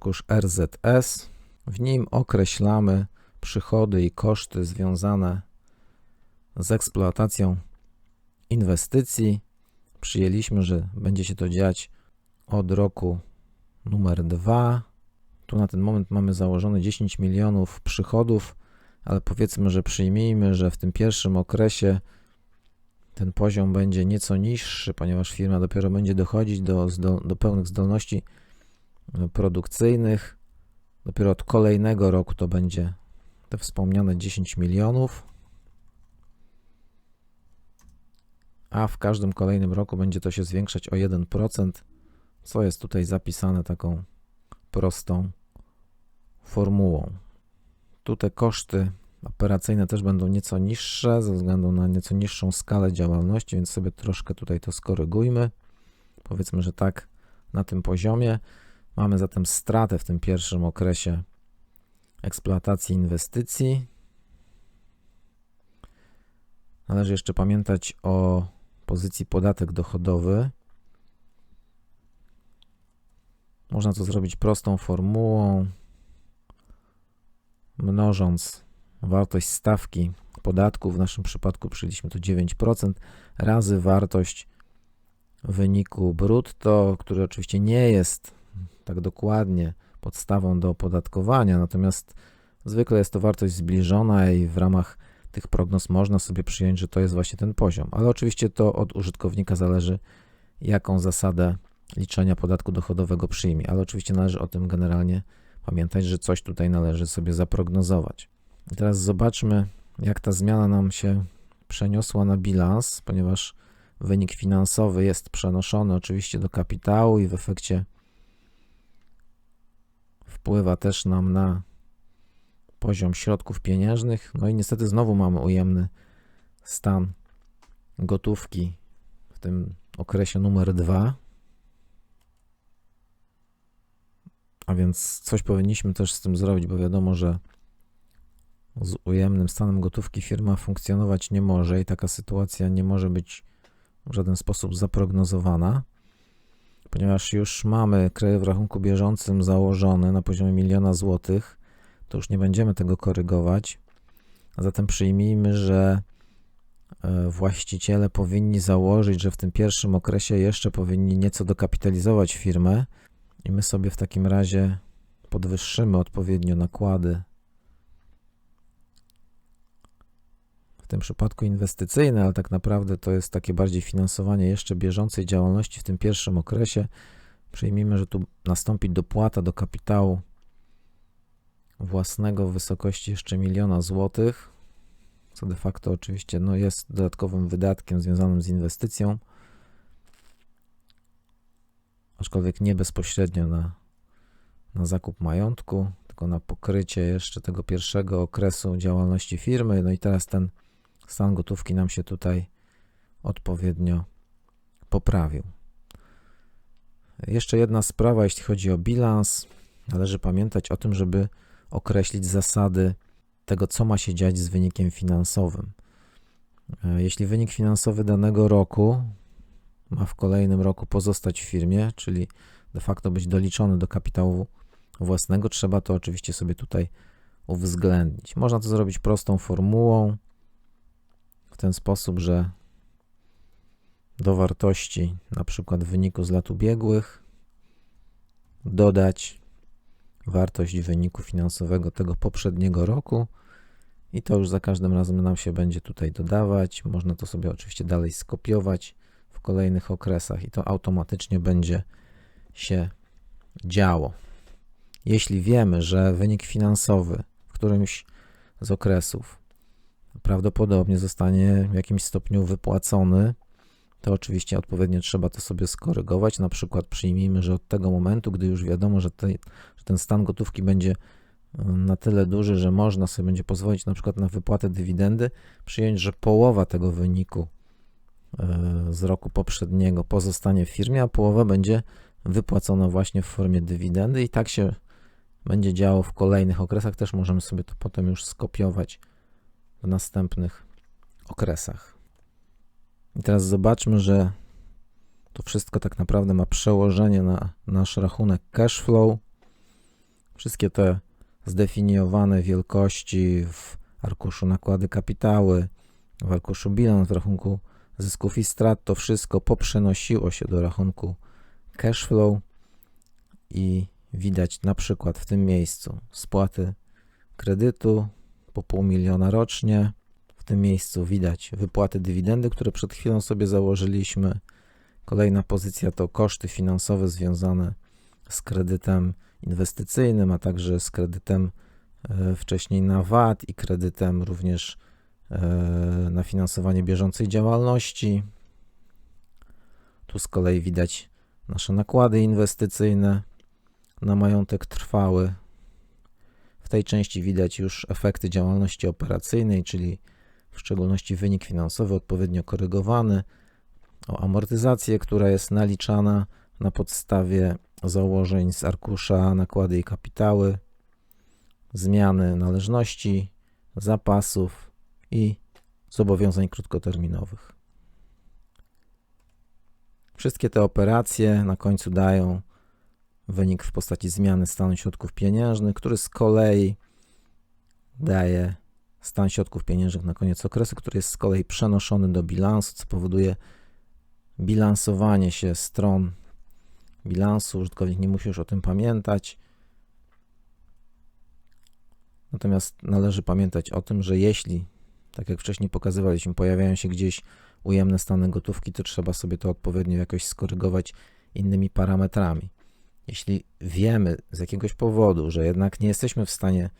arkusz RZS. W nim określamy przychody i koszty związane z eksploatacją inwestycji. Przyjęliśmy, że będzie się to dziać od roku numer 2. Tu na ten moment mamy założone 10 milionów przychodów, ale powiedzmy, że przyjmijmy, że w tym pierwszym okresie ten poziom będzie nieco niższy, ponieważ firma dopiero będzie dochodzić do, do, do pełnych zdolności produkcyjnych. Dopiero od kolejnego roku to będzie te wspomniane 10 milionów, a w każdym kolejnym roku będzie to się zwiększać o 1%, co jest tutaj zapisane taką prostą formułą. Tu te koszty operacyjne też będą nieco niższe ze względu na nieco niższą skalę działalności, więc sobie troszkę tutaj to skorygujmy. Powiedzmy, że tak na tym poziomie. Mamy zatem stratę w tym pierwszym okresie eksploatacji inwestycji. Należy jeszcze pamiętać o pozycji podatek dochodowy. Można to zrobić prostą formułą, mnożąc wartość stawki podatku, w naszym przypadku przyjęliśmy to 9%, razy wartość wyniku brutto, który oczywiście nie jest tak dokładnie podstawą do opodatkowania, natomiast zwykle jest to wartość zbliżona i w ramach tych prognoz można sobie przyjąć, że to jest właśnie ten poziom. Ale oczywiście to od użytkownika zależy, jaką zasadę liczenia podatku dochodowego przyjmie. Ale oczywiście należy o tym generalnie pamiętać, że coś tutaj należy sobie zaprognozować. I teraz zobaczmy, jak ta zmiana nam się przeniosła na bilans, ponieważ wynik finansowy jest przenoszony oczywiście do kapitału i w efekcie wpływa też nam na poziom środków pieniężnych. No i niestety znowu mamy ujemny stan gotówki w tym okresie numer 2. A więc coś powinniśmy też z tym zrobić, bo wiadomo, że z ujemnym stanem gotówki firma funkcjonować nie może i taka sytuacja nie może być w żaden sposób zaprognozowana, ponieważ już mamy kredyt w rachunku bieżącym założony na poziomie miliona złotych, to już nie będziemy tego korygować. A zatem przyjmijmy, że e, właściciele powinni założyć, że w tym pierwszym okresie jeszcze powinni nieco dokapitalizować firmę i my sobie w takim razie podwyższymy odpowiednio nakłady tym przypadku inwestycyjne, ale tak naprawdę to jest takie bardziej finansowanie jeszcze bieżącej działalności w tym pierwszym okresie. Przyjmijmy, że tu nastąpi dopłata do kapitału własnego w wysokości jeszcze miliona złotych, co de facto oczywiście no, jest dodatkowym wydatkiem związanym z inwestycją, aczkolwiek nie bezpośrednio na, na zakup majątku, tylko na pokrycie jeszcze tego pierwszego okresu działalności firmy. No i teraz ten stan gotówki nam się tutaj odpowiednio poprawił. Jeszcze jedna sprawa, jeśli chodzi o bilans. Należy pamiętać o tym, żeby określić zasady tego, co ma się dziać z wynikiem finansowym. E, jeśli wynik finansowy danego roku ma w kolejnym roku pozostać w firmie, czyli de facto być doliczony do kapitału własnego, trzeba to oczywiście sobie tutaj uwzględnić. Można to zrobić prostą formułą ten sposób, że do wartości na przykład wyniku z lat ubiegłych dodać wartość wyniku finansowego tego poprzedniego roku i to już za każdym razem nam się będzie tutaj dodawać. Można to sobie oczywiście dalej skopiować w kolejnych okresach i to automatycznie będzie się działo. Jeśli wiemy, że wynik finansowy w którymś z okresów prawdopodobnie zostanie w jakimś stopniu wypłacony, to oczywiście odpowiednio trzeba to sobie skorygować. Na przykład przyjmijmy, że od tego momentu, gdy już wiadomo, że, że ten stan gotówki będzie y, na tyle duży, że można sobie będzie pozwolić na przykład na wypłatę dywidendy, przyjąć, że połowa tego wyniku y, z roku poprzedniego pozostanie w firmie, a połowa będzie wypłacona właśnie w formie dywidendy i tak się będzie działo w kolejnych okresach. Też możemy sobie to potem już skopiować w następnych okresach. I teraz zobaczmy, że to wszystko tak naprawdę ma przełożenie na nasz rachunek cash flow. Wszystkie te zdefiniowane wielkości w arkuszu nakłady kapitały, w arkuszu bilans, w rachunku zysków i strat, to wszystko poprzenosiło się do rachunku cash flow i widać na przykład w tym miejscu spłaty kredytu po pół miliona rocznie. W tym miejscu widać wypłaty dywidendy, które przed chwilą sobie założyliśmy. Kolejna pozycja to koszty finansowe związane z kredytem inwestycyjnym, a także z kredytem e, wcześniej na VAT i kredytem również e, na finansowanie bieżącej działalności. Tu z kolei widać nasze nakłady inwestycyjne na majątek trwały. Tej części widać już efekty działalności operacyjnej, czyli w szczególności wynik finansowy odpowiednio korygowany, o amortyzację, która jest naliczana na podstawie założeń z arkusza nakłady i kapitały, zmiany należności, zapasów i zobowiązań krótkoterminowych. Wszystkie te operacje na końcu dają wynik w postaci zmiany stanu środków pieniężnych, który z kolei daje stan środków pieniężnych na koniec okresu, który jest z kolei przenoszony do bilansu, co powoduje bilansowanie się stron bilansu. Użytkownik nie musi już o tym pamiętać. Natomiast należy pamiętać o tym, że jeśli, tak jak wcześniej pokazywaliśmy, pojawiają się gdzieś ujemne stany gotówki, to trzeba sobie to odpowiednio jakoś skorygować innymi parametrami. Jeśli wiemy z jakiegoś powodu, że jednak nie jesteśmy w stanie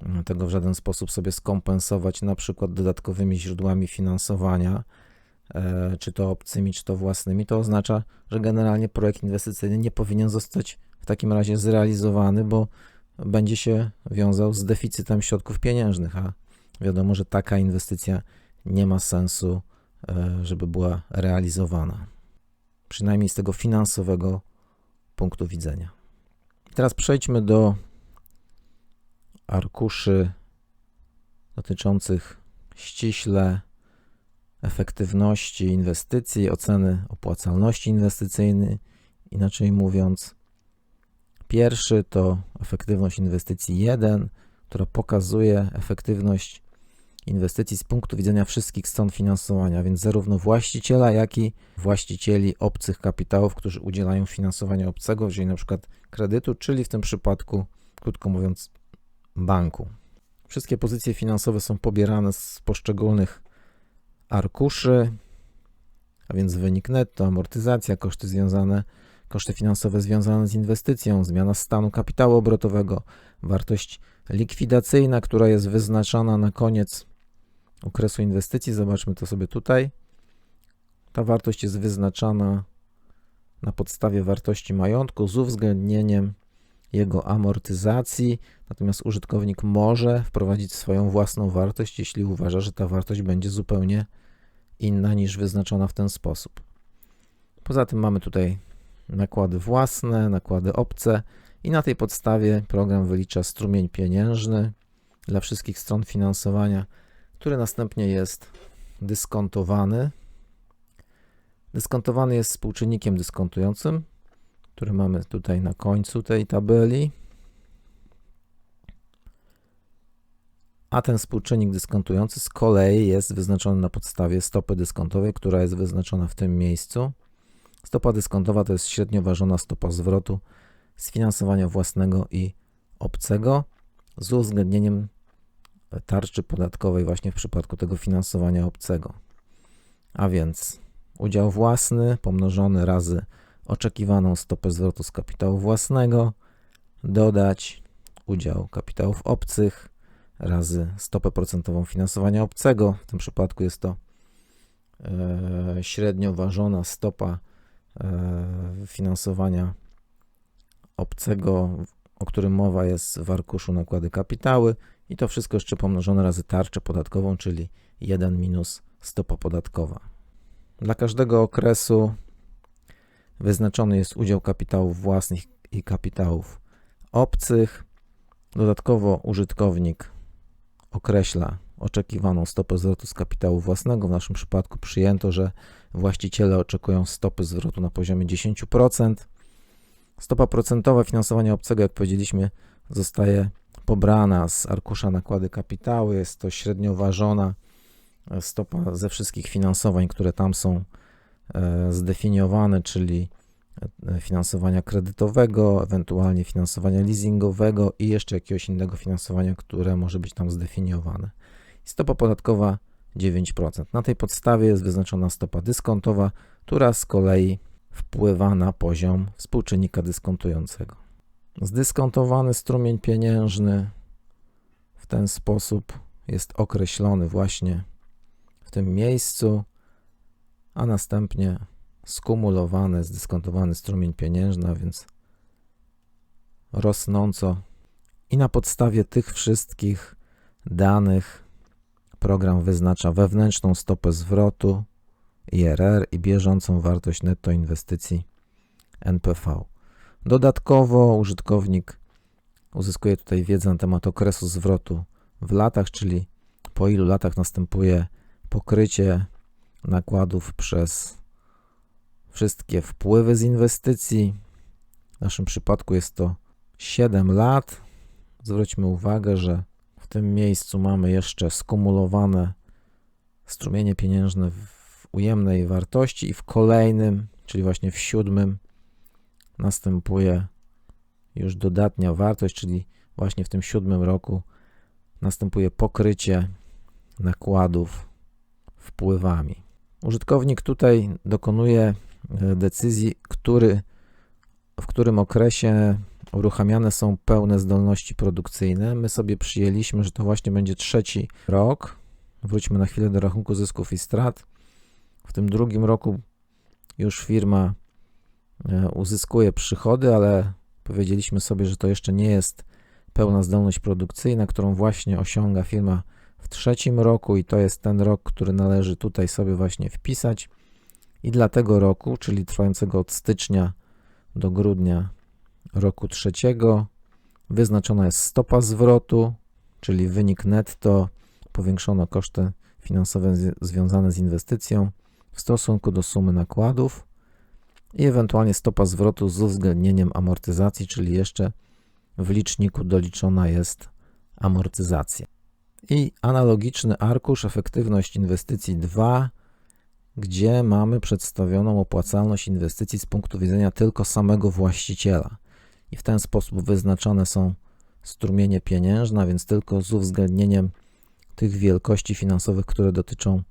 mm, tego w żaden sposób sobie skompensować, na przykład dodatkowymi źródłami finansowania, e, czy to obcymi, czy to własnymi, to oznacza, że generalnie projekt inwestycyjny nie powinien zostać w takim razie zrealizowany, bo będzie się wiązał z deficytem środków pieniężnych, a wiadomo, że taka inwestycja nie ma sensu, e, żeby była realizowana. Przynajmniej z tego finansowego punktu widzenia. Teraz przejdźmy do arkuszy dotyczących ściśle efektywności inwestycji, oceny opłacalności inwestycyjnej. Inaczej mówiąc, pierwszy to efektywność inwestycji 1, która pokazuje efektywność inwestycji z punktu widzenia wszystkich stron finansowania, więc zarówno właściciela, jak i właścicieli obcych kapitałów, którzy udzielają finansowania obcego, czyli na przykład kredytu, czyli w tym przypadku, krótko mówiąc, banku. Wszystkie pozycje finansowe są pobierane z poszczególnych arkuszy, a więc wynik netto, amortyzacja, koszty związane, koszty finansowe związane z inwestycją, zmiana stanu kapitału obrotowego, wartość likwidacyjna, która jest wyznaczana na koniec okresu inwestycji. Zobaczmy to sobie tutaj. Ta wartość jest wyznaczana na podstawie wartości majątku z uwzględnieniem jego amortyzacji, natomiast użytkownik może wprowadzić swoją własną wartość, jeśli uważa, że ta wartość będzie zupełnie inna niż wyznaczona w ten sposób. Poza tym mamy tutaj nakłady własne, nakłady obce i na tej podstawie program wylicza strumień pieniężny dla wszystkich stron finansowania który następnie jest dyskontowany. Dyskontowany jest współczynnikiem dyskontującym, który mamy tutaj na końcu tej tabeli. A ten współczynnik dyskontujący z kolei jest wyznaczony na podstawie stopy dyskontowej, która jest wyznaczona w tym miejscu. Stopa dyskontowa to jest średnio ważona stopa zwrotu z finansowania własnego i obcego z uwzględnieniem tarczy podatkowej właśnie w przypadku tego finansowania obcego. A więc udział własny pomnożony razy oczekiwaną stopę zwrotu z kapitału własnego, dodać udział kapitałów obcych razy stopę procentową finansowania obcego. W tym przypadku jest to e, średnio ważona stopa e, finansowania obcego, o którym mowa jest w arkuszu nakłady kapitały i to wszystko jeszcze pomnożone razy tarczę podatkową, czyli 1 minus stopa podatkowa. Dla każdego okresu wyznaczony jest udział kapitałów własnych i kapitałów obcych. Dodatkowo użytkownik określa oczekiwaną stopę zwrotu z kapitału własnego. W naszym przypadku przyjęto, że właściciele oczekują stopy zwrotu na poziomie 10%. Stopa procentowa finansowania obcego, jak powiedzieliśmy, zostaje pobrana z arkusza nakłady kapitału. Jest to średnio ważona stopa ze wszystkich finansowań, które tam są e, zdefiniowane, czyli e, finansowania kredytowego, ewentualnie finansowania leasingowego i jeszcze jakiegoś innego finansowania, które może być tam zdefiniowane. Stopa podatkowa 9%. Na tej podstawie jest wyznaczona stopa dyskontowa, która z kolei wpływa na poziom współczynnika dyskontującego. Zdyskontowany strumień pieniężny w ten sposób jest określony właśnie w tym miejscu, a następnie skumulowany, zdyskontowany strumień pieniężny, a więc rosnąco. I na podstawie tych wszystkich danych program wyznacza wewnętrzną stopę zwrotu IRR i bieżącą wartość netto inwestycji NPV. Dodatkowo użytkownik uzyskuje tutaj wiedzę na temat okresu zwrotu w latach, czyli po ilu latach następuje pokrycie nakładów przez wszystkie wpływy z inwestycji. W naszym przypadku jest to 7 lat. Zwróćmy uwagę, że w tym miejscu mamy jeszcze skumulowane strumienie pieniężne w ujemnej wartości i w kolejnym, czyli właśnie w siódmym, następuje już dodatnia wartość, czyli właśnie w tym siódmym roku następuje pokrycie nakładów wpływami. Użytkownik tutaj dokonuje e, decyzji, który, w którym okresie uruchamiane są pełne zdolności produkcyjne. My sobie przyjęliśmy, że to właśnie będzie trzeci rok. Wróćmy na chwilę do rachunku zysków i strat. W tym drugim roku już firma uzyskuje przychody, ale powiedzieliśmy sobie, że to jeszcze nie jest pełna zdolność produkcyjna, którą właśnie osiąga firma w trzecim roku i to jest ten rok, który należy tutaj sobie właśnie wpisać. I dla tego roku, czyli trwającego od stycznia do grudnia roku trzeciego, wyznaczona jest stopa zwrotu, czyli wynik netto, powiększono koszty finansowe związane z inwestycją w stosunku do sumy nakładów i ewentualnie stopa zwrotu z uwzględnieniem amortyzacji, czyli jeszcze w liczniku doliczona jest amortyzacja. I analogiczny arkusz efektywność inwestycji 2, gdzie mamy przedstawioną opłacalność inwestycji z punktu widzenia tylko samego właściciela. I w ten sposób wyznaczone są strumienie pieniężne, więc tylko z uwzględnieniem tych wielkości finansowych, które dotyczą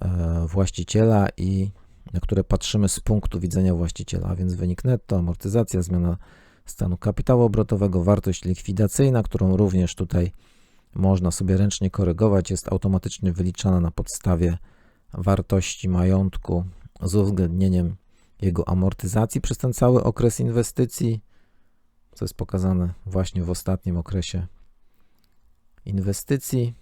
e, właściciela i na które patrzymy z punktu widzenia właściciela, a więc wynik netto, amortyzacja, zmiana stanu kapitału obrotowego, wartość likwidacyjna, którą również tutaj można sobie ręcznie korygować, jest automatycznie wyliczana na podstawie wartości majątku z uwzględnieniem jego amortyzacji przez ten cały okres inwestycji, co jest pokazane właśnie w ostatnim okresie inwestycji,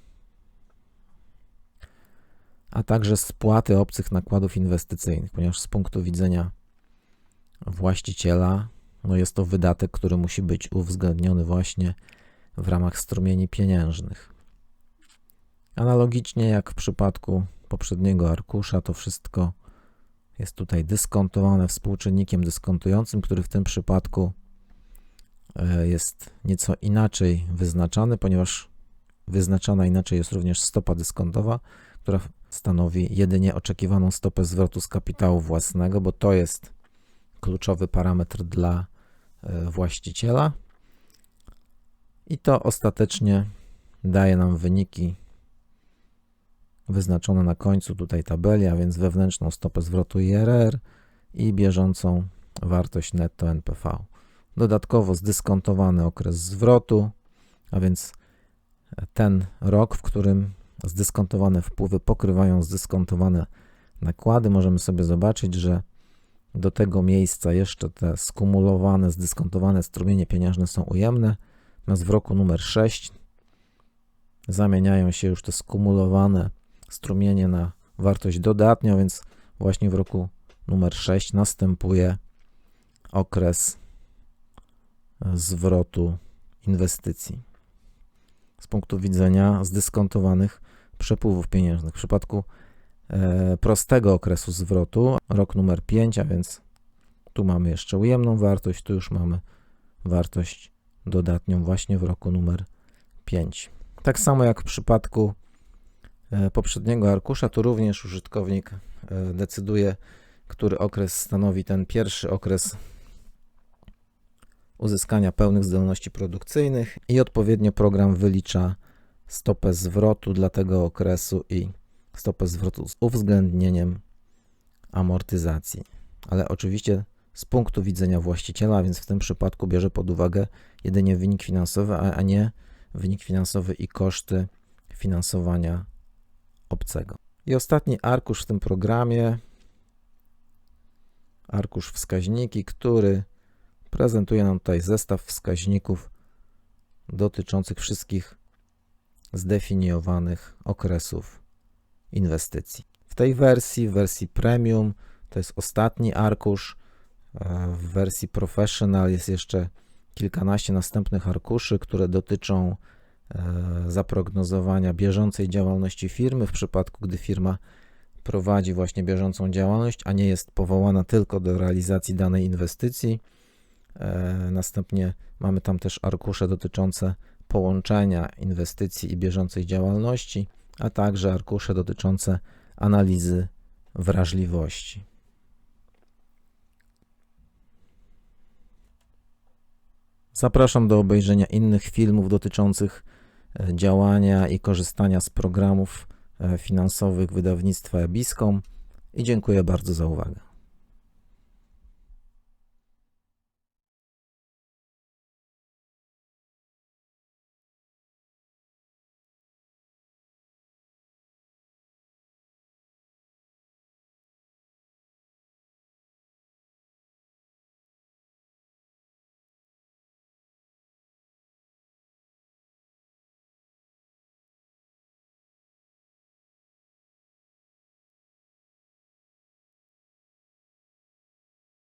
a także spłaty obcych nakładów inwestycyjnych, ponieważ z punktu widzenia właściciela no jest to wydatek, który musi być uwzględniony właśnie w ramach strumieni pieniężnych. Analogicznie jak w przypadku poprzedniego arkusza, to wszystko jest tutaj dyskontowane współczynnikiem dyskontującym, który w tym przypadku e, jest nieco inaczej wyznaczany, ponieważ wyznaczana inaczej jest również stopa dyskontowa, która stanowi jedynie oczekiwaną stopę zwrotu z kapitału własnego, bo to jest kluczowy parametr dla e, właściciela. I to ostatecznie daje nam wyniki wyznaczone na końcu tutaj tabeli, a więc wewnętrzną stopę zwrotu IRR i bieżącą wartość netto NPV. Dodatkowo zdyskontowany okres zwrotu, a więc ten rok, w którym zdyskontowane wpływy pokrywają zdyskontowane nakłady, możemy sobie zobaczyć, że do tego miejsca jeszcze te skumulowane, zdyskontowane strumienie pieniężne są ujemne, Natomiast w roku numer 6 zamieniają się już te skumulowane strumienie na wartość dodatnią, więc właśnie w roku numer 6 następuje okres zwrotu inwestycji. Z punktu widzenia zdyskontowanych przepływów pieniężnych. W przypadku e, prostego okresu zwrotu, rok numer 5, a więc tu mamy jeszcze ujemną wartość, tu już mamy wartość dodatnią właśnie w roku numer 5. Tak samo jak w przypadku e, poprzedniego arkusza, tu również użytkownik e, decyduje, który okres stanowi ten pierwszy okres uzyskania pełnych zdolności produkcyjnych i odpowiednio program wylicza stopę zwrotu dla tego okresu i stopę zwrotu z uwzględnieniem amortyzacji. Ale oczywiście z punktu widzenia właściciela, więc w tym przypadku bierze pod uwagę jedynie wynik finansowy, a nie wynik finansowy i koszty finansowania obcego. I ostatni arkusz w tym programie, arkusz wskaźniki, który prezentuje nam tutaj zestaw wskaźników dotyczących wszystkich zdefiniowanych okresów inwestycji. W tej wersji, w wersji premium, to jest ostatni arkusz. W wersji professional jest jeszcze kilkanaście następnych arkuszy, które dotyczą e, zaprognozowania bieżącej działalności firmy w przypadku, gdy firma prowadzi właśnie bieżącą działalność, a nie jest powołana tylko do realizacji danej inwestycji. E, Następnie mamy tam też arkusze dotyczące połączenia inwestycji i bieżącej działalności, a także arkusze dotyczące analizy wrażliwości. Zapraszam do obejrzenia innych filmów dotyczących e, działania i korzystania z programów e, finansowych wydawnictwa Ebiscom i dziękuję bardzo za uwagę.